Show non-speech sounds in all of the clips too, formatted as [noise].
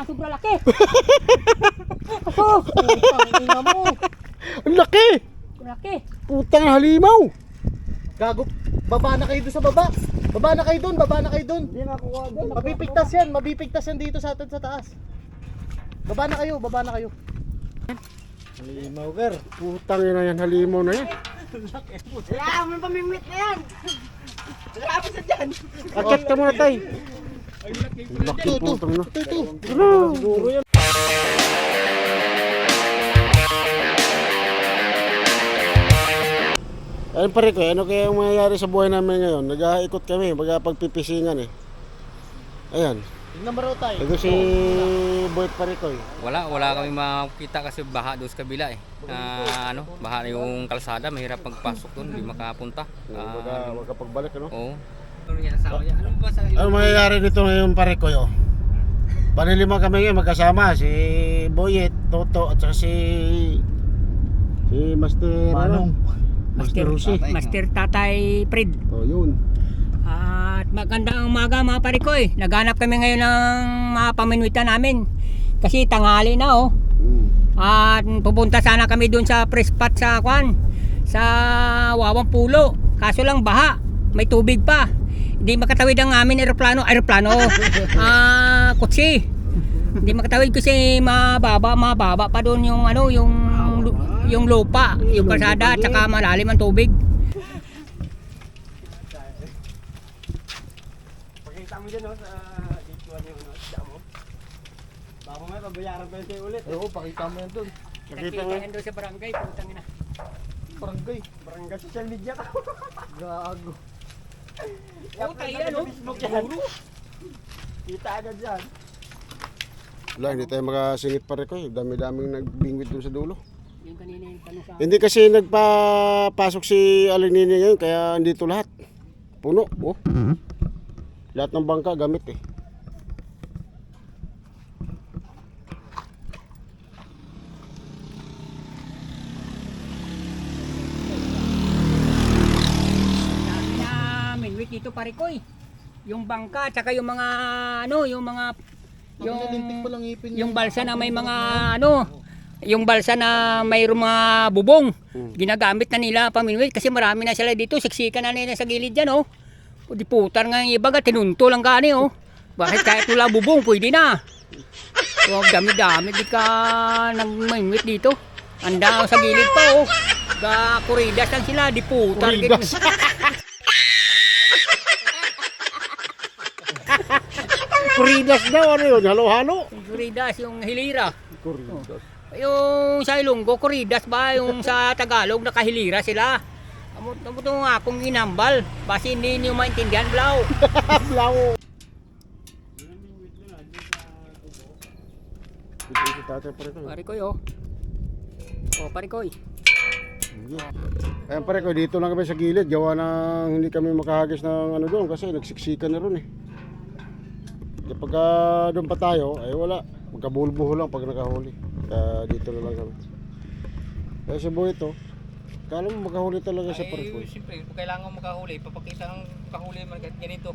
na sobrang laki. [laughs] oh, putang ina mo. Ang laki! Laki. Putang halimaw! Gago. Baba na kayo doon sa baba. Baba na kayo doon, baba na kayo doon. Hindi nakuha doon. Mabipigtas yan, mabipigtas yan dito sa atin sa taas. Baba na kayo, baba na kayo. Halimaw, ker. Putang ina yan, halimaw na yan. Wala, may pamimit na yan. Akit ka muna, tay. Laki putang na. Ito, ito. Siguro yan. Ayun pare ko, ano kaya ang mangyayari sa buhay namin ngayon? Nag-aikot kami, magpagpipisingan eh. Ayan, Tingnan mo tayo. ito si Boy pare ko eh. Wala, wala kami makita kasi baha doon sa kabila eh. Ah, ano, baha na yung kalsada, mahirap magpasok doon, hindi makapunta. Ka, Ah, wag ka pagbalik ano? oo. Ano yan asawa niya? Ano ba sa Ano mangyayari dito ngayon pare ko yo? Panilima kami ngayon magkasama, si Boyet, Toto at saka si si Master Manong. ano? Master Rusi. Master Tatay Fred. Oh, yun. At magandang umaga mga parikoy. Naghanap kami ngayon ng mga paminwitan namin. Kasi tanghali na oh. Mm. At pupunta sana kami doon sa press spot sa Kwan. Sa Wawang Pulo. Kaso lang baha. May tubig pa. Hindi makatawid ang amin aeroplano. Aeroplano. [laughs] Ah, kutsi. Hindi makatawid kasi mababa, mababa pa doon yung ano, yung yung lupa, yung kalsada at saka malalim ang tubig. Pakita mo dyan no, sa dito ano yung isda mo. Baka may pabayaran pa yung ulit. Oo, pakita mo yan doon. Nakita mo? yan doon sa barangay, putang ina. Barangay. Barangay social media ka. [laughs] Gago. Oh. Facebook yan. Kita agad yan. Wala, hindi tayo makasingit pare ko. eh. Dami-daming nagbingwit doon sa dulo. Yung kanina yung tanong sa Hindi kasi nagpapasok si Aling Nini ngayon, kaya andito lahat. Puno, oh. Lahat ng bangka gamit eh. Sabi namin, wait dito pare ko eh. Yung bangka, tsaka yung mga ano, yung mga yung yung balsa na may mga ano, yung balsa na mayroong mga bubong. Ginagamit na nila paminwit kasi marami na sila dito, siksikan na nila sa gilid diyan oh. O di putar nga yung iba tinunto lang gani oh. Bakit kahit wala bubong, pwede na. So, dami-dami di ka nagmainwit dito. Anda sa gilid pa oh. Ga kuridas lang sila, di putar. Kuridas. [laughs] Kuridas daw, ano yun? Halo-halo? Kuridas yung hilira. Kuridas. Yung sa Ilonggo, Kuridas ba? Yung sa Tagalog, nakahilira sila. Amot na mo itong akong ginambal. Basi hindi niyo maintindihan, Blau. [laughs] Tatay pare ko. Parikoy, oh. Oh, parikoy. Ayan pare ko, dito lang kami sa gilid. Gawa ng hindi kami makahagis ng ano doon kasi nagsiksikan na ron eh. Kapag ah, doon pa tayo, ay wala. Magkabulbuho lang pag nakahuli. Kaya dito na lang kami. Kaya si Boy ito, kala mo makahuli talaga ko. Ay, siyempre, kailangan mo kahuli, papakita ng kahuli man ganito. [laughs]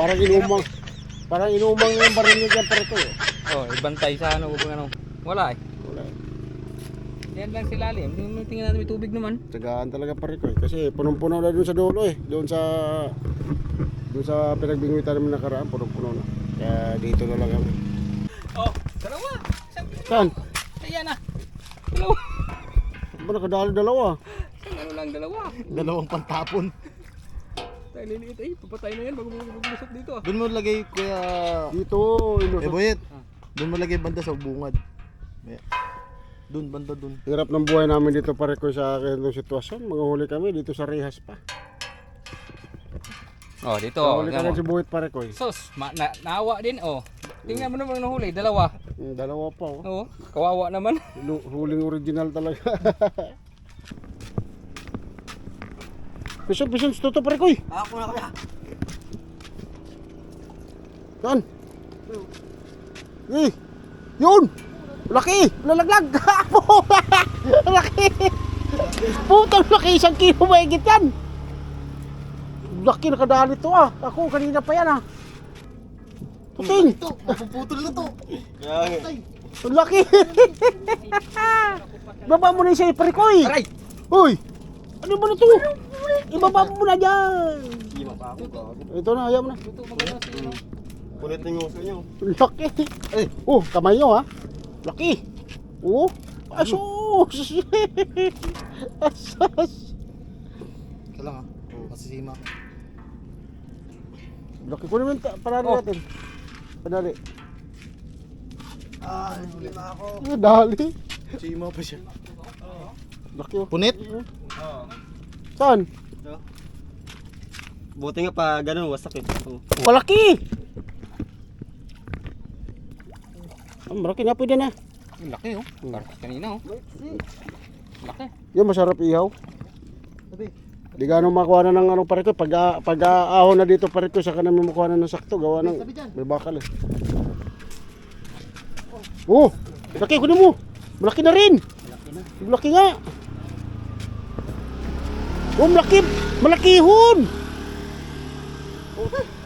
parang inumang, parang inumang yung baril niya dyan pare ko. eh. Oh, ibantay sa ano, kung ano. Wala eh. Wala. Yan lang si lalim. Tingnan natin may tubig naman. Tagaan talaga pare ko eh. Kasi punong-puno na doon sa dulo eh. Doon sa doon sa pinagbingwitan namin nakaraan, punong-puno na. Kaya dito na lang kami. Oh, dalawa. Isang Saan? Ayan na. Dalawa. Ba nakadali dalawa? Isang ano lang, dalawa. Dalawang pantapon. Tayo liliit eh. Papatay na yan bago mo maglusot dito ah. Doon mo lagay kuya... Dito, Eh ilusot. boyet. Doon mo lagay banda sa bungad. May- Doon, banda doon. Hirap ng buhay namin dito pare ko sa akin ng sitwasyon. Mga huli kami dito sa Rehas pa. Oh, dito. Tingnan kami mo. si Buhit pare ko. eh. Sos, ma na naawa din oh. Tingnan mo naman nahuli, dalawa. Mm, Dalawa pa oh. Oo, kawawa naman. [laughs] Lu- Huling original talaga. Pison, pison, toto pare ko. eh. Ako na kaya. Saan? Eh, yun! Laki! Lalaglag! [laughs] [laughs] Laki! Putang laki! Isang kilo mahigit yan! Laki nakadali to ah! Ako kanina pa yan ah! Puting! Ito, mapuputol na to. Ay, Ang laki! [laughs] Baba mo na yung sa parikoy! Aray! Hoy! Ano ba na to? Ibaba mo na dyan! Ito na, ayaw mo na. Kulit ng uso nyo. Laki! Ay. Oh, kamay nyo ha? Laki! Oh! Asus! [laughs] Asas! Ito lang ha. Oh, masisima. Laki ko naman, panali Oh. natin. Panali. Ah, masisima ako. Ah, Dali. Sima pa siya. Laki oh. Punit? Saan? Buti nga pa ganun, wasak eh. Oh. Malaki! Ah, malaki na, pwede na. Ang laki oh. Parang kanina oh. Laki. Yan, masarap ihaw. Sabi. Di gano'ng makuha na ng ano parito. Pag, ah, pag ah, ahon na dito parito, saka namin makuha na ng sakto. Gawa ng may bakal eh. Oh! Laki, kunin mo! Malaki na rin! Malaki nga! Oh, malaki! Malakihon!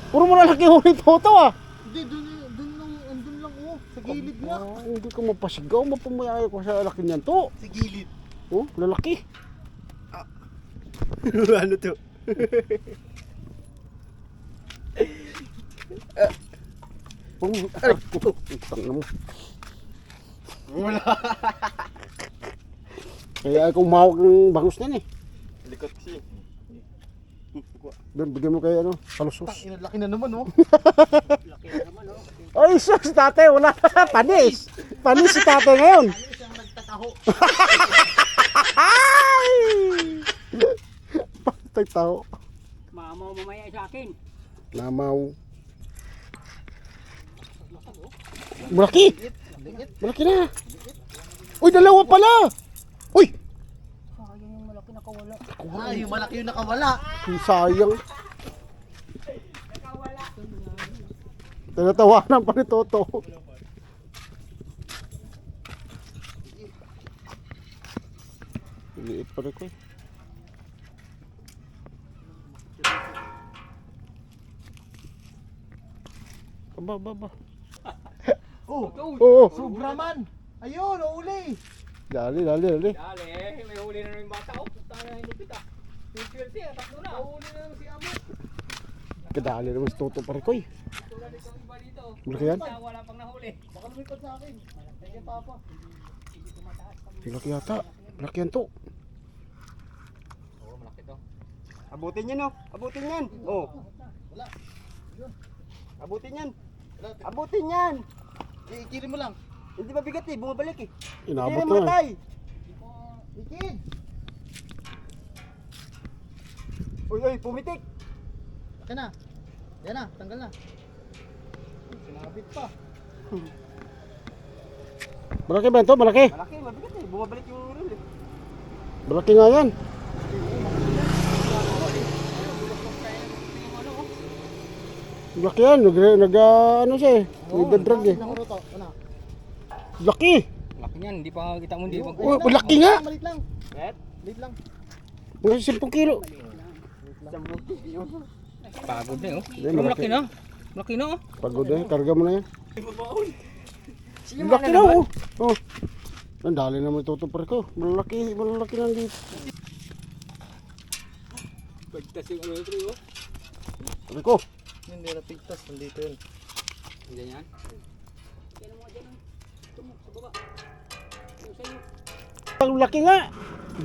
Puro malakihon ito ito ah! Hindi, dun, dun lang, andun lang oh. Sa gilid nga. Ah, hindi ko mapasigaw, mapamayaya ko sa laki niyan to. Sa gilid. Oh, lalaki. Ano to? Oh, ay, oh, tangina mo. Wala. Kaya kung mahawak ng bangus niyan eh. Likot kasi. Doon, bigyan mo kay ano, palusos. Tang, laki na naman oh. Ay, sus, tate, wala. Panis. Panis si tate ngayon. Siyang nagtataho. [laughs] Ay! Patay tao. Mamaw mamaya sa akin. Namaw. Malaki. Malaki na. Uy, dalawa pala. Uy, Sayang yung malaki nakawala. Ah, yung malaki yung nakawala. ang sayang. Tinatawanan pa ni Toto. Liit pa rin ko eh. Aba, aba, aba. [laughs] Oh, Oo, oh, sobra man. Ayun, uli. dali, dali, dali. Dali, may huli na yung bata oh. Tayo na lupit ah. Yung swerte ah, tatlo na. Huli na si Amo. Kadali naman si Toto pa rin ko eh. Tulad ito iba dito. Malaki yan? Wala pang nahuli. Baka lumipad sa akin. Kaya papa. Laki yata. Laki yan to. Oo, malaki to. Abutin yan oh. Abutin yan. Oh. Wala. Abutin yan. Abutin yan. Ikirin mo lang. Hindi ba bigat eh. Bumabalik eh. Inabot na eh. matay. Ikin. Uy, uy, pumitik. Laki na. Yan na, tanggal na. Sinabit pa. Malaki ba ito? Malaki. Malaki, mabigat eh. Bumabalik yung reel eh. Malaki nga yan. Laki yan. Nag, nag ah, ano siya eh. Nagdadrag eh. Ano? Laki. Laki niyan, hindi pa kita mo hindi Uy, laki nga. Malit lang. Bet? Malit lang. Mga 10 kilo. Pagod na eh, oh. Pero malaki. malaki na. Malaki na oh. Pagod eh. Karga mo na yan. Laki na oh. Oh. Ang dali naman tutupar ko. Malaki, malaki lang dito. Bagtas yung ano ito oh. Sabi ko. Hindi na pigtas. Nandito yun. Ganyan. Ang laki nga.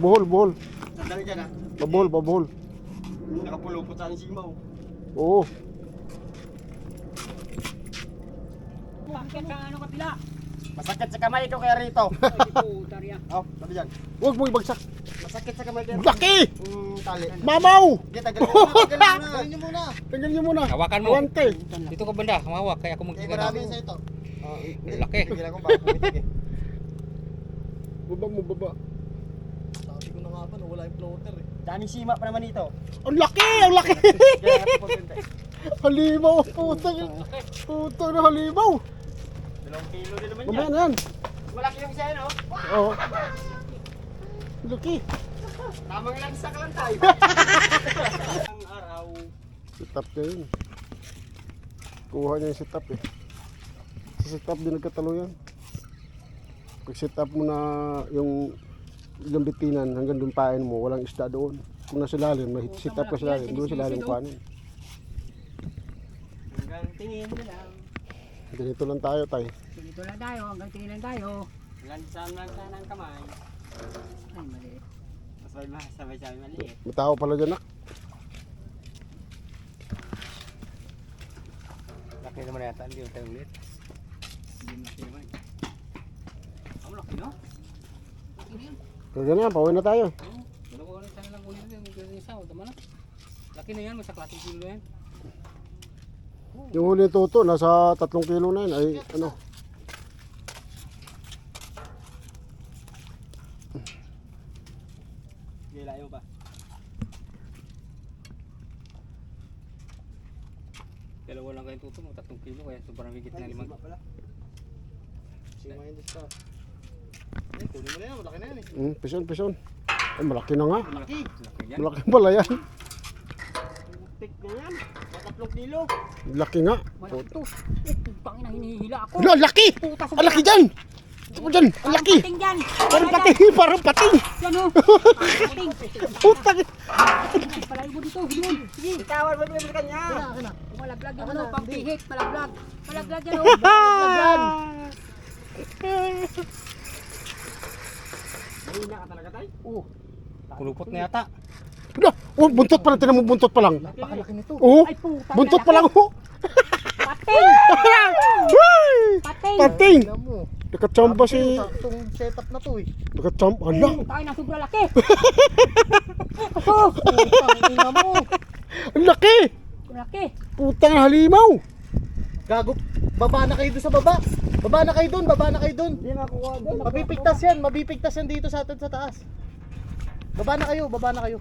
Buhol, buhol. Sandali dyan ah. Pabuhol, pabuhol. Nakapulupot sa akin si Imaw. Oo. Bakit sa ano kapila? Masakit sa kamay ko kaya rito. Ay, putar yan. Oh, sabi dyan. Huwag mo ibagsak. Masakit sa kamay ko. Laki! Hmm, tali. Mamaw! Tagal na. Tagal na. [laughs] Nyo muna. Tanggal niyo muna. Hawakan mo. Awante. Dito ka banda, humawak kaya ako Eh, magkikita. marami sa ito. Oh, Laki. Pumitik eh. [laughs] Baba mo, baba. Sabi ko na nga ba, nawala yung floater eh. Daming sima pa naman ito. Ang laki! Ang laki! [laughs] Halimaw! Puta! Puta na halimaw! Dalawang kilo din naman Mamaya yan. na yan. Malaki yung isa yan oh. Oo. Laki. Tamang lang sa lang tayo. [laughs] Ang araw. Sitap na yun. Kuha niya yung sitap eh. Sa set up din nagkatalo yan. Pag set up mo na yung yung bitinan hanggang doon pain mo, walang isda doon. Kung nasa lalim, may set up ka sa lalim, doon sa lalim kuhanin. Hanggang tingin mo lang. Ganito lang tayo, tay. Dito lang tayo, hanggang tingin lang tayo. Lansam lang sa ng kamay. Ay, mali. Sabi maliit. May tao pala dyan, nak. Laki naman yata, hindi yung tayo ulit. Hindi mo natin naman. Ang laki no? Kaya ganyan, pauwi na tayo. Wala ko ano sana lang ulit yung yung isa, tama na. Laki na yan, sa klaseng kilo yan. Yung huli toto, nasa tatlong kilo na yun. Ay, ano, Gilayo pa. Dalawa lang kayong tuto, mga tatlong kilo, kaya sobrang higit na limang. Sima yung disca. Eh, kunin mo na yan. Malaki na yan eh. mm, pison, pison. Ay, malaki na nga. Laki. Laki yan. Malaki pala yan. Tik na yan. Mga tatlong kilo. Laki nga. Malaki to. Pangin na hinihila ako. Ano, laki! Puta Ang laki dyan! Ito mo dyan, ang laki! Pating. Parang pating, parang pating! Yan [laughs] o. Pating. Putang! Palay mo dito. Doon. Sige. Itawan mo yung kanya. Malaglag yan ano. Pampihit. Malaglag. Malaglag yan o. [laughs] Mahina ka talaga tay. Oh. Kulupot na yata. Ano? Oh, buntot pa lang, tinan mo buntot pa lang. Napakalaki nito. Oo, buntot pa lang, oh! Pating. [laughs] Uy! Pating. Pating! Nakachamba si... Saktong setup na to eh. Nakachamba, ala! Tayo na sobrang laki. Ako. Putang ina mo. Ang laki! Laki. Putang halimaw! Gago. Baba na kayo doon sa baba. Baba na kayo doon. Baba na kayo doon. Hindi makuha doon. Mabipigtas yan. Mabipigtas yan dito sa atin sa taas. Baba na kayo. Baba na kayo.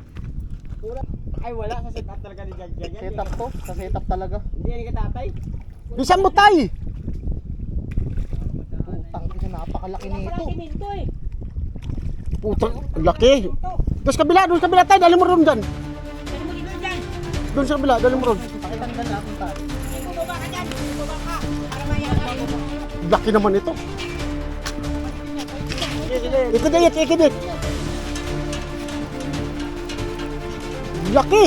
Ay wala sa setup talaga ni Jan Jan. Setup to. Sa setup talaga. Hindi yan ka tatay. Bisan mo tay! Putang ina. Napakalaki nito. Eh. Putang, ang laki! Doon sa kabila, doon sa kabila tayo, dali mo ron dyan. Doon sa kabila, dali mo ron. Pakitanggal na akong mayaman. Laki naman ito. Ikidit, ikidit. Laki!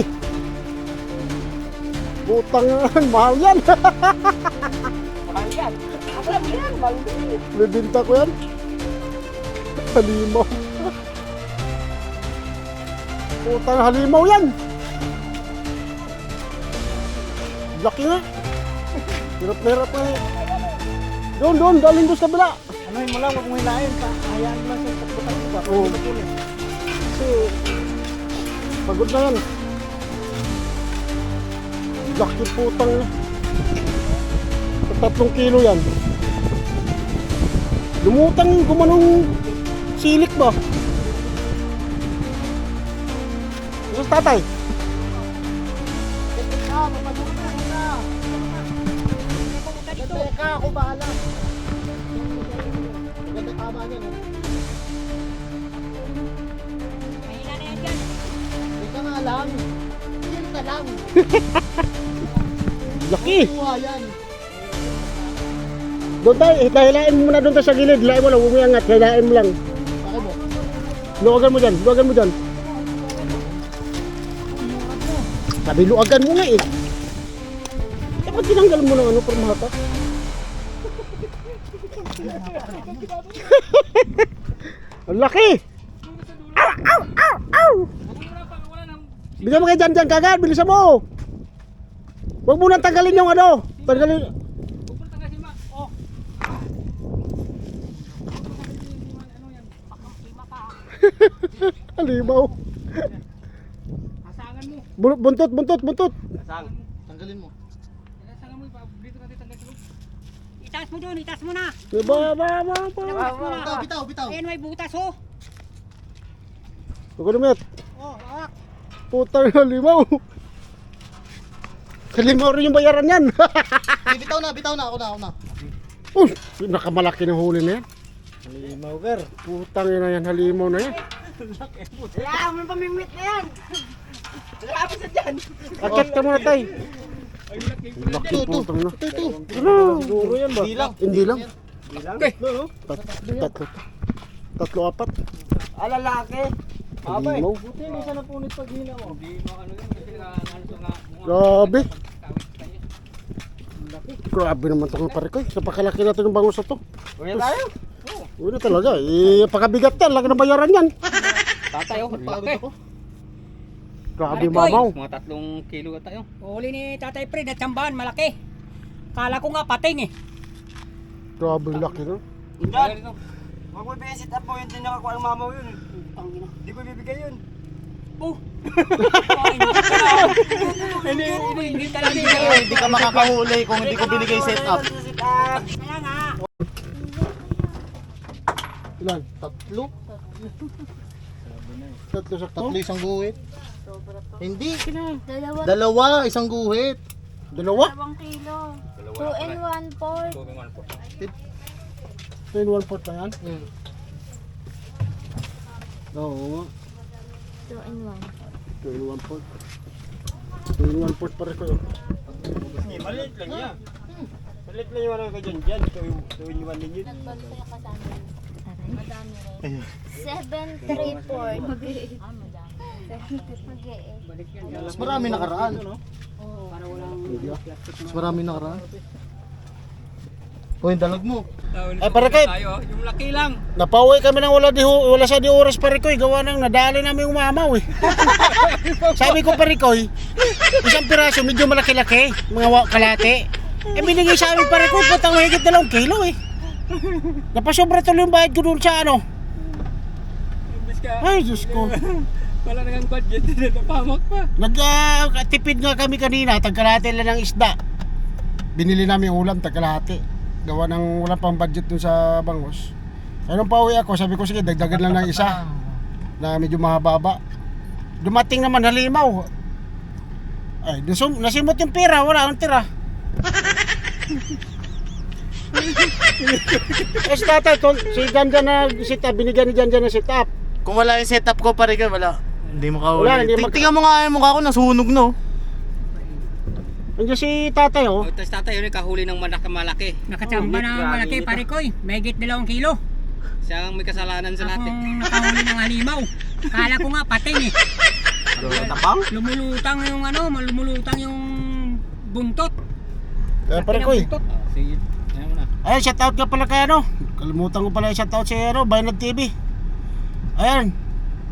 Putang [laughs] mahal yan. [laughs] Yan. Ako lang yan. Yan. Bibinta ko yan. Halimaw. Putang halimaw yan. Laki nga. Hirap na hirap na. Doon, doon, galing doon sa kabila. Ano mo lang. Huwag mo hilahin. Pa- Hayaan mo lang sa pagbutan ko? Oo. Kasi, pagod na yan. Laki putang na. Tatlong kilo yan. Lumutang gumanong silik ba? Gusto sa tatay? Ah, mapagulit na muna. Ganda ka. Ako bahala. Ganda tama niya. No? Mahina na yan dyan. Hindi ka nga lang. Chill ka lang. Laki! Kuha yan. Doon tayo, hilahin mo muna doon tayo sa gilid. Hilahin mo lang, huwag mo iangat. Hilahin mo lang. Ako mo. Luwagan mo dyan, luwagan mo dyan. Sabi luwagan mo nga eh. Dapat tinanggal mo ng ano para mahata. [laughs] Ang laki! Ow! Ow! Ow! Ow! Bigyan mo kayo dyan dyan kagad, bilisan mo! Huwag mo nang tanggalin yung ano. Tanggalin. [laughs] Halimaw. Asangan mo. Bu- Buntot, buntot, buntot. Sang. Tanggalin mo. Asangan mo. Dito natin tanggal sa Itaas mo doon. Itaas mo na. Diba, ba, ba, ba. Itaas mo na. Bitaw, bitaw, bitaw. Ayan may butas oh. Ko met. Oh, hawak. Putang halimaw. Halimaw rin yung bayaran yan. [laughs] Bitaw na, bitaw na. Ako na, ako na. Uy, nakamalaki na huli na yan. Halimaw, ger. Putang ina yan, halimaw na yan. Kaya mo pamimit na yan. Wala pa sa dyan. Akit ka muna tay. Laki putang na. Siguro yan ba? Hindi lang. Hindi lang. No? Tatlo. Tatlo apat. Ah, lalaki. Abay. Buti hindi siya napunit pag hina mo. Hindi mo ano yun, kasi ano nga. Grabe. Grabe naman itong pare ko. eh. Sa pakalaki natin ng bangus na to. Uwi tayo. Uy na talaga. Eh, pakabigat yan. Laki ng bayaran yan. [laughs] Tatay oh, Pagod laki. ako. Grabe mamaw. Mga tatlong kilo ka tayo. Huli ni Tatay Fred at sambahan, malaki. Kala ko nga pating eh. Grabe laki no. Dad, Huwag mo ibigay sit up mo yun. Hindi nakakuha ng mamaw yun. Hindi ko ibibigay yun. Oh. [laughs] Hindi ka lang. Hindi, hindi, talaga. Hindi ka makakahuli kung hindi ko binigay set up. Kaya nga. Ilan? Tatlo? Tatlo sakto? Tatlo isang guhit. Hindi. Dalawa, Dalawa isang guhit. Dalawa? dalawang kilo. Two and one fourth. Two in one fourth na yan? Hmm. Oo nga. Two and one. Two in one fourth. Two in one fourth pare ko. eh. Maliit lang yan. Maliit lang yung ano ka dyan. Dyan. Tuwin yung din yun. Madami rin. Seven, three, four. Mag-iit. Mas marami nakaraan. Hindi ah. Mas marami nakaraan. O yung dalag mo. Ay ko. Tayo, yung laki lang. Napauwi kami ng wala, di, wala sa di oras pare ko. Gawa ng nadali namin yung mamaw eh. [laughs] Sabi ko pare ko, isang piraso medyo malaki-laki. Mga kalate. Eh binigay sa amin pare ko, putang mahigit dalawang kilo eh. Napasobra tuloy yung bayad ko doon sa ano. Ay, Diyos ko. [laughs] wala na kang budget, [laughs] napamak pa. Nagtipid nga kami kanina, tagkalate lang ng isda. Binili namin ulam, tagkalate. Gawa ng wala pang budget dun sa bangos. Ayun pa uwi ako, sabi ko sige, dagdagan lang ng isa na medyo mahaba Dumating naman halimaw. Ay, nasum, nasimot yung pera, wala nang tira. [laughs] [laughs] eh, si tatay, tol, si Ganja na sit up, binigyan ni Ganja na sit up. Kung wala yung setup ko pare ka, wala. Hindi mo kahuli. Wala, hindi Tingnan mo nga yung mukha ko, nasunog no. Nandiyan si tatay, oh. Oh, tapos tatay, yun yung kahuli ng malaki malaki. Nakachamba na malaki pare ko eh. May higit dalawang kilo. Siya ang may kasalanan sa lahat eh. Akong nakahuli ng halimaw. Kala ko nga pating eh. Tapang? Lumulutang yung ano, lumulutang yung buntot. Eh, pare ko, eh. Buntot. Ah, sige, ayan shout out ka pala kay ano. Kalimutan ko pala shout out si ano, Bayanag TV. Ayan.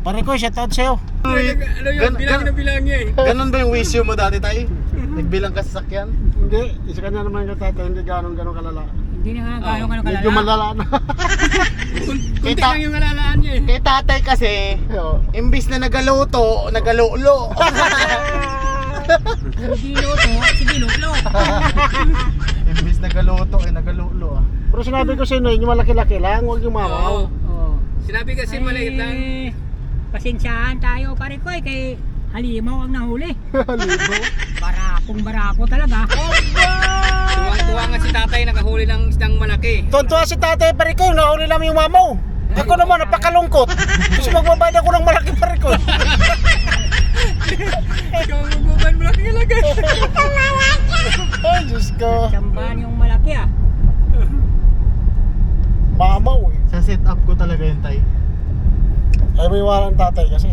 Pare ko, shout out sa'yo. Ano Gan- gan- bilang niya eh. Ganon ba yung wisyo mo dati tayo? Nagbilang ka sa sakyan? Hindi, isa ka na naman yung tatay, hindi ganong ganong kalala. Hindi na gano'ng ano Medyo kalala. malala na. [laughs] Kunti Kita- lang yung alalaan niya eh. Kay tatay kasi, imbis na nagaluto, nagalulo. [laughs] Hindi luto, sige luto. [laughs] imbis nagaluto, eh nagalulo ah. Pero sinabi ko sa inyo, yung malaki-laki lang, huwag yung Oo. mamaw. Oh. Sinabi kasi maliit lang. Ay, Pasensyahan tayo pare ko eh, kay halimaw ang nahuli. [laughs] Libo. Barakong barako talaga. Tuwang-tuwa nga si tatay nakahuli ng isdang malaki. Tontuwa si tatay pare ko, nahuli namin yung mamaw. Ako naman, napakalungkot. Kasi magbabayad ako ng malaki pare ko. [laughs] Ikaw ang guguban malaki talaga. Ay, Diyos ko. Chambahan yung malaki ah. Mamaw eh. Sa setup ko talaga yun tay. Ay, may wala ang tatay kasi.